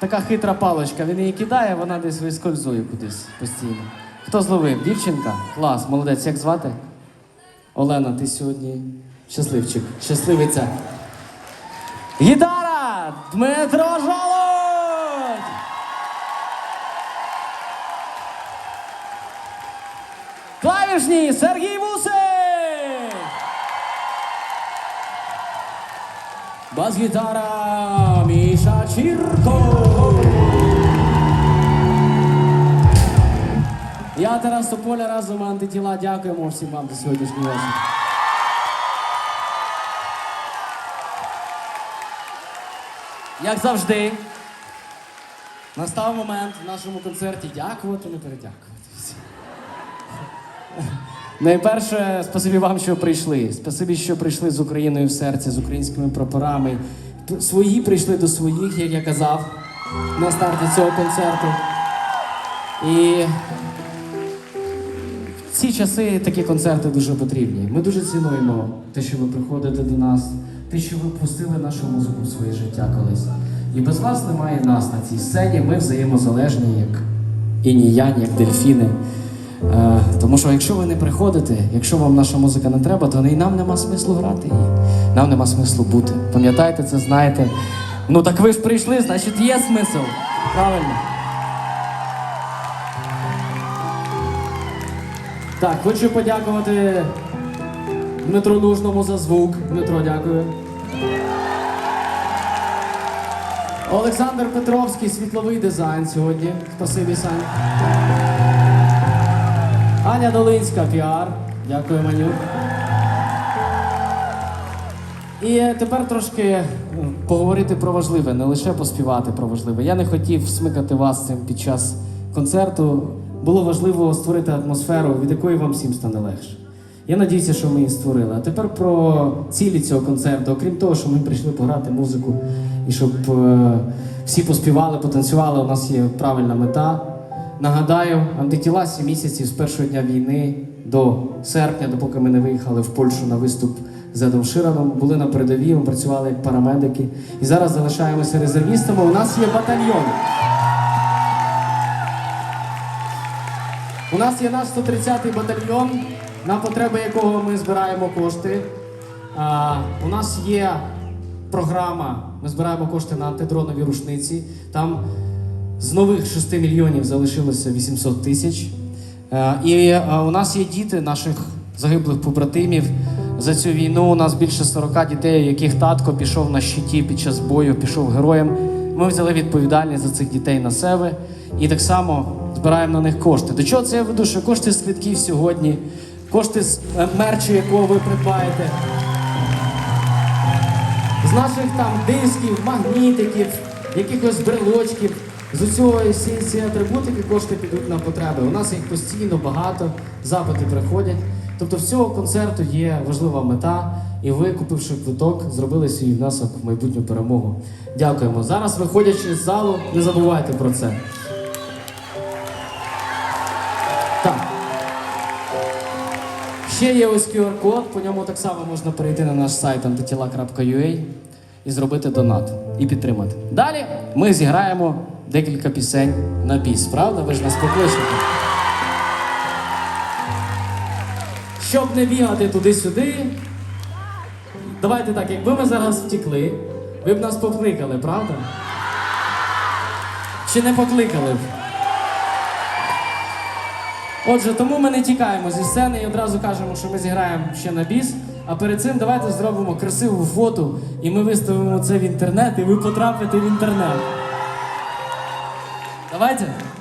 така хитра паличка. Він її кидає, вона десь вискользує кудись постійно. Хто зловив? Дівчинка? Клас, молодець. Як звати? Олена, ти сьогодні щасливчик, щасливиця. Гітара! Дмитро Жолудь! Клавішні Сергій Вусик! Бас-гітара Міша Чірко! Я Тарас Тополя разом антитіла. Дякуємо всім вам за сьогоднішній вечір. Як завжди, настав момент в нашому концерті дякувати, не передякувати. Найперше, спасибі вам, що прийшли. Спасибі, що прийшли з Україною в серці, з українськими прапорами. Свої прийшли до своїх, як я казав, на старті цього концерту. І в ці часи такі концерти дуже потрібні. Ми дуже цінуємо те, що ви приходите до нас, те, що ви пустили нашу музику в своє життя колись. І без вас немає нас на цій сцені. Ми взаємозалежні, як інь-янь, як дельфіни. Е, тому що якщо ви не приходите, якщо вам наша музика не треба, то і нам нема смислу грати її. Нам нема смислу бути. Пам'ятайте це, знаєте. Ну так ви ж прийшли, значить є смисл. Правильно. Так, хочу подякувати Дмитру Нужному за звук. Дмитро, дякую. Олександр Петровський, світловий дизайн сьогодні. Спасибі, Сань. Аня Долинська, піар. Дякую, Маню. І тепер трошки е, поговорити про важливе, не лише поспівати про важливе. Я не хотів смикати вас цим під час концерту. Було важливо створити атмосферу, від якої вам всім стане легше. Я надіюся, що ми її створили. А тепер про цілі цього концерту. Окрім того, що ми прийшли пограти музику і щоб е, всі поспівали, потанцювали. У нас є правильна мета. Нагадаю, антитіла 7 місяців з першого дня війни до серпня, допоки ми не виїхали в Польщу на виступ з Едом Шираном, були на передовій, ми працювали як парамедики. І зараз залишаємося резервістами. У нас є батальйон. У нас є наш 130-й батальйон, на потреби якого ми збираємо кошти. А, у нас є програма, ми збираємо кошти на антидронові рушниці. Там з нових 6 мільйонів залишилося 800 тисяч. Е, І е, у нас є діти наших загиблих побратимів. За цю війну у нас більше 40 дітей, яких татко пішов на щиті під час бою, пішов героєм. Ми взяли відповідальність за цих дітей на себе і так само збираємо на них кошти. До чого це я веду? Що кошти з квитків сьогодні, кошти з е, мерчу, якого ви придбаєте, з наших там дисків, магнітиків, якихось брелочків. З усього всі ці атрибутики кошти підуть на потреби. У нас їх постійно багато, запити приходять. Тобто в цього концерту є важлива мета, і ви, купивши квиток, зробили свій внесок в майбутню перемогу. Дякуємо. Зараз, виходячи з залу, не забувайте про це. Так. Ще є ось QR-код, по ньому так само можна перейти на наш сайт antitila.ua і зробити донат і підтримати. Далі ми зіграємо декілька пісень на біс, правда? Ви ж нас покличете. Щоб не бігати туди-сюди. Давайте так, якби ми зараз втікли, ви б нас покликали, правда? Чи не покликали б? Отже, тому ми не тікаємо зі сцени і одразу кажемо, що ми зіграємо ще на біс. А перед цим давайте зробимо красиву фото, і ми виставимо це в інтернет, і ви потрапите в інтернет. Давайте.